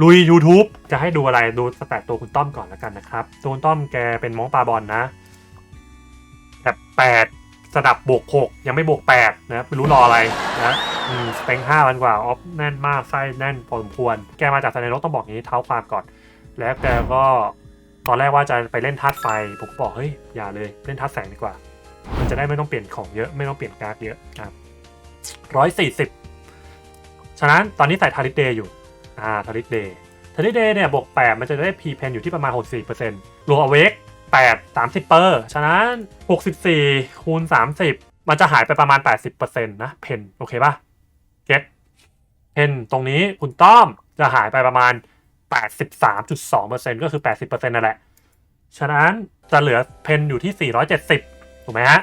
ลุย YouTube จะให้ดูอะไรดูสแตทตัวคุณต้อมก่อนแล้วกันนะครับ ตัวคุณต้อมแกเป็นมองปลาบอลนะแบบแปดสดับบวกหกยังไม่บวกแปดนะไม่รู้รออะไรนะอืมสเต็งห้าพันกว่าออฟแน่นมากไส้แน่นพอสมควร แกมาจากสนโรต้องบอกอย่างนี้เท้าความก่อน แล้วแกก็ตอนแรกว่าจะไปเล่นธาตุไฟผมก็บอกเฮ้ยอย่าเลยเล่นธาตุแสงดีกว่า มันจะได้ไม่ต้องเปลี่ยนของเยอะไม่ต้องเปลี่ยนการ์ดเยอะครับร้อยสี่สิบฉะนั้นตอนนี้ใส่ทาริเดย์อยู่ อ่าทาริสเดย์ทาริสเดย์เนี่ยบวก 8 มันจะได้พีเพนอยู่ที่ประมาณ 64%รวมอเวก8 30 เปอร์ ฉะนั้น 64 คูณ 30 มันจะหายไปประมาณ 80%นะเพนโอเคป่ะเก็ตเพนตรงนี้คุณต้อมจะหายไปประมาณ 83.2%ก็คือ 80%นั่นแหละ ฉะนั้นจะเหลือเพนอยู่ที่ 470 ถูกไหมฮะ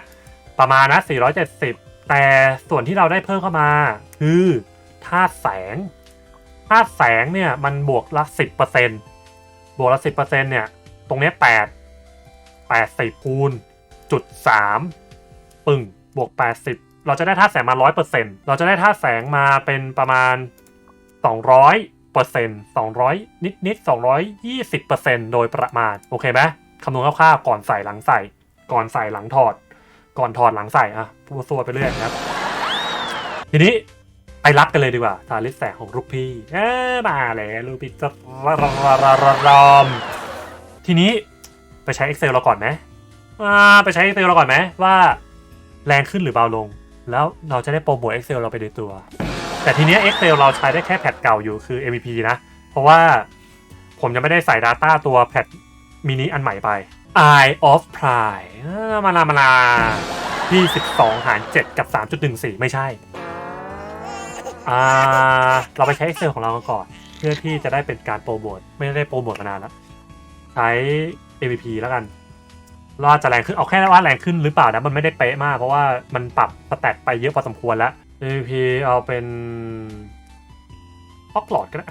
ประมาณนะ 470 แต่ส่วนที่เราได้เพิ่มเข้ามา คือธาตุแสง ธาแสงเนี่ยมันบวกละ 10%บวกละ 10%เนี่ย ตรงนี้ย8 80คูณจุด3ปึ่งบวก 80 เราจะได้ธาตุแสงมา 100%เราจะได้ธาตุแสงมาเป็นประมาณ 200เปอร์เซ็นต์200 นิดนิด220เปอร์เซ็นต์โดยประมาณ โอเคไหมคำนวณคร่าวๆก่อนใส่หลังใส่ ก่อนใส่หลังถอด ก่อนถอดหลังใส่อะพูดซัวไปเรื่อยนะครับ ทีนี้ ไปรับกันเลยดีกว่าทาริสแสงของลูกพี่เออมาแล้วลูกพี่จะรรรอมทีนี้ไปใช้ Excel เราก่อนไหมไปใช้ Excel เราก่อนไหมว่าแรงขึ้นหรือเบาลง แล้วเราจะได้โปรโมท Excel เราไปในตัว แต่ทีนี้ Excel เราใช้ได้แค่แพทเก่าอยู่คือ MVP นะ เพราะว่าผมยังไม่ได้ใส่ Data ตัวแพทมินิอันใหม่ไป Eye of Pride มานามานาที่12หาร 7 กับ 3.14 ไม่ใช่ อ่า เราไปใช้ Excel ของเราก่อน เพื่อที่จะได้เป็นการโปรโมทไม่ได้โปรโมทมานานแล้ว ใช้ MVP แล้วกันว่าจะแรงขึ้นเอาแค่ว่าแรงขึ้นหรือเปล่านะมันไม่ได้เป๊ะมาก เพราะว่ามันปรับสแตทไปเยอะพอสมควรแล้ว MVP เอาเป็นออกหลอดก็ได้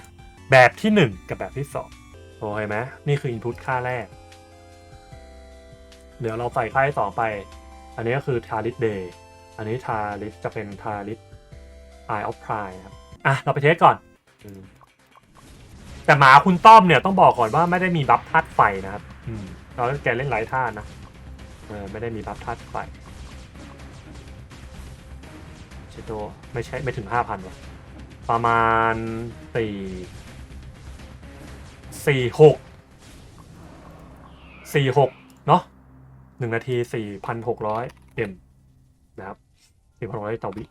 แบบที่ 1 กับแบบที่ 2 โอเคไหมนี่คือ input ค่าแรก เดี๋ยวเราใส่ค่าที่สองไป อันนี้ก็คือทาริสเดย์อันนี้ทาริสจะเป็นทาริส Eye of Pride ครับ อะ เราไปเทสก่อนอแต่หมาคุณต้อมเนี่ยต้องบอกก่อนว่าไม่ได้มีบัฟธาตุไฟนะครับเราแกเล่นไร้ธาตุนะเออไม่ได้มีบัฟธาตุไฟเชโตไม่ใช่ไม่ถึงห้าพันว่ะประมาณสี่สี่หกสี่หกเนาะหนึ่งนาทีสี่พันหกร้อยเอ็มนะครับสี่พันหกร้อยต่อวิ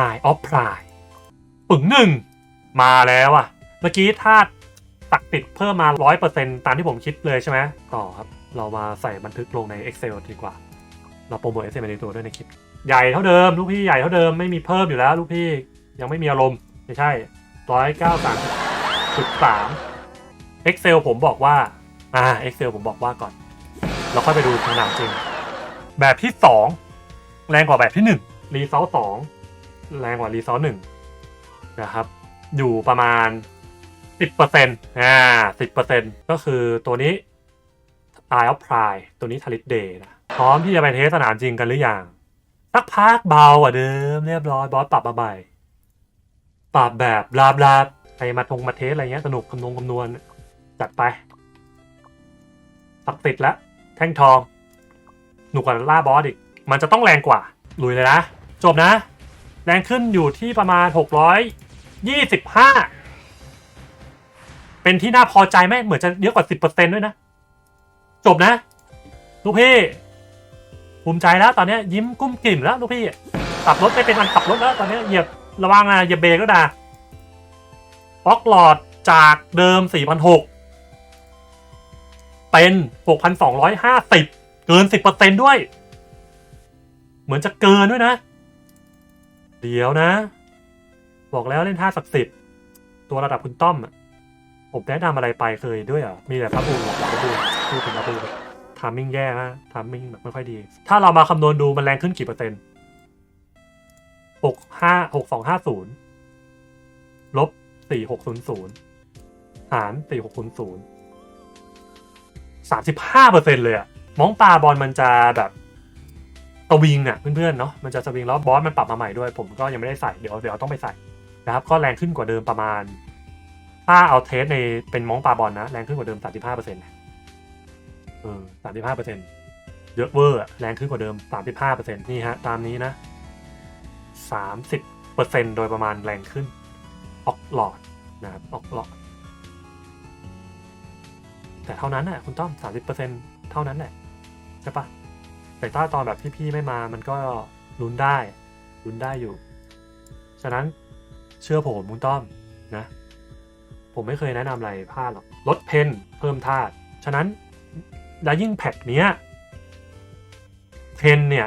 Eye of Pride ปึ่งหนึ่งมาแล้วอะเมื่อกี้ธาตุตักติดเพิ่มมา 100%ตามที่ผมคิดเลยใช่ไหมต่อครับ เรามาใส่บันทึกลงใน Excel ดีกว่า เราโปรโมท Excel ในตัวด้วยในคลิป ใหญ่เท่าเดิม ลูกพี่ใหญ่เท่าเดิมไม่มีเพิ่มอยู่แล้วลูกพี่ยังไม่มีอารมณ์ ไม่ใช่193.3 Excel ผมบอกว่า อ่า Excel ผมบอกว่าก่อน เราค่อยไปดูสนามจริง แบบที่ 2 แรงกว่าแบบที่ 1 รีเซลสอง แรงกว่ารีซอสหนึ่งนะครับ อยู่ประมาณ 10%อ่า10%ก็คือตัวนี้ Eye of Pride ตัวนี้ t a l i s Day นะพร้อมที่จะไปเทสสนามจริงกันหรือยังสักพักเบากว่าเดิมเรียบร้อยบอสปรับมาใหม่ปรับแบบลาบลาบใครมาทงมาเทสอะไรเงี้ยสนุกคำนวณคำนวณจัดไปตักติดแล้วแท่งทอง หนุกกว่าล่าบอสอีก มันจะต้องแรงกว่า ลุยเลยนะ จบนะ แรงขึ้นอยู่ที่ประมาณ 625 เป็นที่น่าพอใจไหมเหมือนจะเยอะกว่า 10%ด้วยนะ จบนะ ลูกพี่ภูมิใจแล้วตอนนี้ยิ้มกุ้มกิ่มแล้วลูกพี่ขับรถไม่เป็นอันขับรถแล้วตอนนี้เหยียบระวังนะเหยียบเบรกแล้วนะออกหลอดจากเดิม 4,600 เป็น 6,250 เกิน 10%ด้วย เหมือนจะเกินด้วยนะ เดี๋ยวนะ บอกแล้วเล่นท่าศักดิ์สิทธิ์ตัวระดับคุณต้อมอะผมแนะนำอะไรไปเคยด้วยเหรอะมีแต่พระบูบอกพระบูพูดถึงพระบูทามมิ่งแย่นะทามมิ่งแบบไม่ค่อยดี ถ้าเรามาคำนวณดูมันแรงขึ้นกี่เปอร์เซ็นต์หกห้าหกสองห้าศูนย์ลบสี่หกศูนย์ศูนย์หารสี่หกศูนย์ศูนย์สามสิบห้าเปอร์เซ็นต์เลยอะมองตาบอลมันจะแบบ สวิงอะเพื่อนๆเนาะมันจะสวิงแล้วบอสมันปรับมาใหม่ด้วย ผมก็ยังไม่ได้ใส่เดี๋ยวเดี๋ยวต้องไปใส่นะครับก็แรงขึ้นกว่าเดิมประมาณ ถ้าเอาเทสในเป็นมองปลาบอลนะ แรงขึ้นกว่าเดิม 35เปอร์เซ็นต์เออ35เปอร์เซ็นต์เยอะเวอร์แรงขึ้นกว่าเดิม 35เปอร์เซ็นต์นี่ฮะตามนี้นะ 30เปอร์เซ็นต์โดยประมาณแรงขึ้นออกหลอดนะครับออกหลอดแต่เท่านั้นแหละคุณต้อม 30เปอร์เซ็นต์เท่านั้นแหละใช่ปะ แต่ถ้าตอนแบบพี่ๆไม่มามันก็ลุ้นได้ลุ้นได้อยู่ ฉะนั้นเชื่อผมคุณต้อมนะ ผมไม่เคยแนะนำอะไรพลาดหรอกลดเพนเพิ่มธาตุฉะนั้นแล้วยิ่งแพทเนี้ยเพนเนี่ย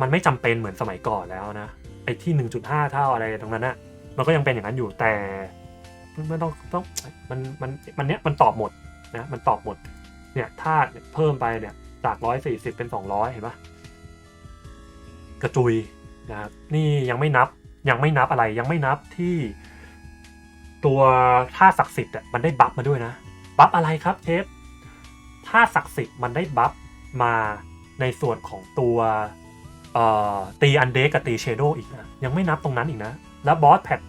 มันไม่จำเป็นเหมือนสมัยก่อนแล้วนะไอ้ที่ 1.5 เท่าอะไรตรงนั้นนะมันก็ยังเป็นอย่างนั้นอยู่แต่มันต้องต้องมันมันมันเนี้ยมันตอบหมดนะมันตอบหมดเนี่ยธาตุเพิ่มไปเนี่ย จาก140เป็น200เห็นปะกระจุยนะครับนี่ยังไม่นับยังไม่นับอะไรยังไม่นับที่ตัวท่าศักดิ์สิทธิ์มันได้บัฟมาด้วยนะบัฟอะไรครับเชฟท่าศักดิ์สิทธิ์มันได้บัฟมาในส่วนของตัวตีอันเดกับตีเชโดอีกนะยังไม่นับตรงนั้นอีกนะ แล้วบอสแพท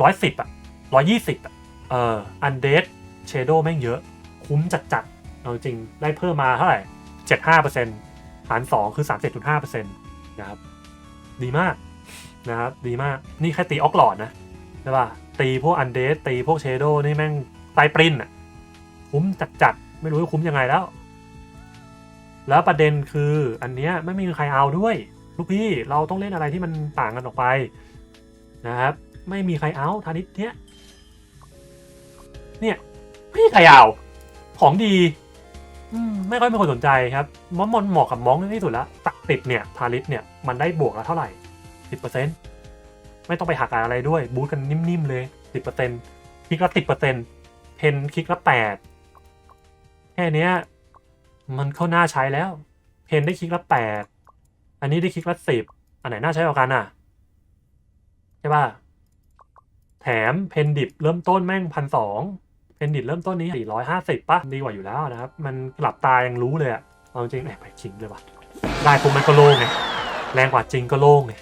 ร้อยสิบอะร้อยยี่สิบอะเอ่ออันเดสเชโดแม่งเยอะ คุ้มจัดจัดเอาจริง ได้เพิ่มมาเท่าไหร่ เจ็ดห้าเปอร์เซ็นต์หารสองคือสามเจ็ดจุดห้าเปอร์เซ็นต์นะครับ ดีมากนะครับ ดีมาก นี่แค่ตีออกหลอดนะใช่ป่ะ ตีพวกอันเดสตีพวกเชโดนี่แม่งไตรปรินอะคุ้มจัดจัดๆ ไม่รู้จะคุ้มยังไงแล้ว แล้วประเด็นคืออันเนี้ยไม่มีใครเอาด้วย ลูกพี่เราต้องเล่นอะไรที่มันต่างกันออกไปนะครับ ไม่มีใครเอาทานิสเนี้ยเนี่ยไม่มีใครเอาของดี ไม่ค่อยมีคนสนใจครับมอนมอนเหมาะกับมองที่สุดแล้วตักติดเนี่ยทาริสเนี่ยมันได้บวกแล้วเท่าไหร่สิบเปอร์เซ็นไม่ต้องไปหักอะไรด้วย บูทกันนิ่มๆเลยสิบเปอร์เซ็นคลิกละสิบเปอร์เซ็นเพนคลิกละแปดแค่นี้มันเข้าหน้าใช้แล้ว เพนได้คลิกละแปดอันนี้ได้คลิกละสิบอันไหนน่าใช้กว่ากันอะใช่ป่ะแถมเพนดิบเริ่มต้นแม่งพันสอง เพนดิตเริ่มต้นนี้ 450ป่ะดีกว่าอยู่แล้วนะครับ มันหลับตายังรู้เลยอะเอาจริงแหมไปจริงเลยว่ะได้ปุ๊บมันก็โล่งไงแรงกว่าจริงก็โล่งไง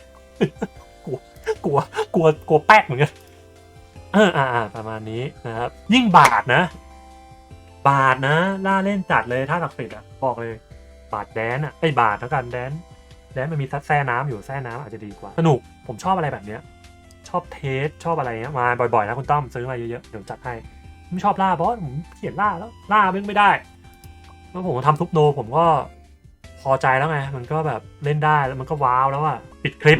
กลัวกลัวกลัวกลัวแป๊กเหมือนกันเอออ่าประมาณนี้นะครับ ยิ่งบาทนะ บาทนะล่าเล่นจัดเลยถ้าศักดิ์สิทธิ์อะบอกเลย บาทแดนอะไอบาทแล้วกันแดนแดนมันมีแซ่น้ำอยู่แซ่น้ำอาจจะดีกว่า สนุกผมชอบอะไรแบบเนี้ยชอบเทสชอบอะไรเงี้ยมาบ่อยๆนะคุณต้อมซื้อมาเยอะๆเดี๋ยวจัดให้ ไม่ชอบล่าบอสผมเขียนล่าแล้วล่าไม่ได้แล้วผมทำทุบโนผมก็พอใจแล้วไง มันก็แบบเล่นได้แล้วมันก็ว้าวแล้วอะปิดคลิป